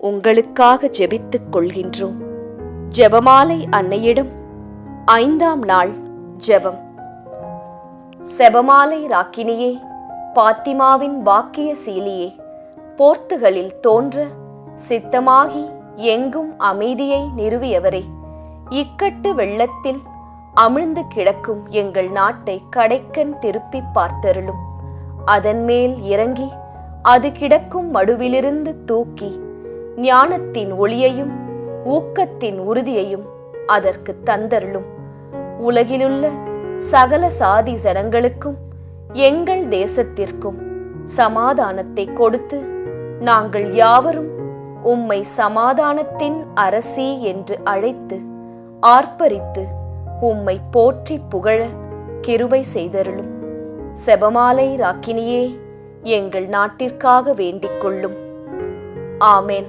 உங்களுக்காக ஜெபித்துக் கொள்கின்றோம். ஜெபமாலை அன்னையிடம் ஐந்தாம் நாள் ஜெபம். செபமாலை ராக்கினியே பாத்திமாவின் வாக்கிய சீலியே போர்த்துகளில் தோன்ற சித்தமாகி எங்கும் அமைதியை நிறுவியவரே இக்கட்டு வெள்ளத்தில் அமிழ்ந்து கிடக்கும் எங்கள் நாட்டை கடைக்கண் திருப்பி பார்த்தருளும். அதன் மேல் இறங்கி அது கிடக்கும் மடுவிலிருந்து தூக்கி ஞானத்தின் ஒளியையும் ஊக்கத்தின் உறுதியையும் அதற்கு தந்தருளும். உலகிலுள்ள சகல சாதி ஜனங்களுக்கும் எங்கள் தேசத்திற்கும் சமாதானத்தை கொடுத்து நாங்கள் யாவரும் உம்மை சமாதானத்தின் அரசி என்று அழைத்து ஆர்ப்பரித்து உம்மை போற்றி புகழ கிருபை செய்தருளும். செபமாலை ராக்கினியே எங்கள் நாட்டிற்காக வேண்டிக் கொள்ளும். ஆமேன்.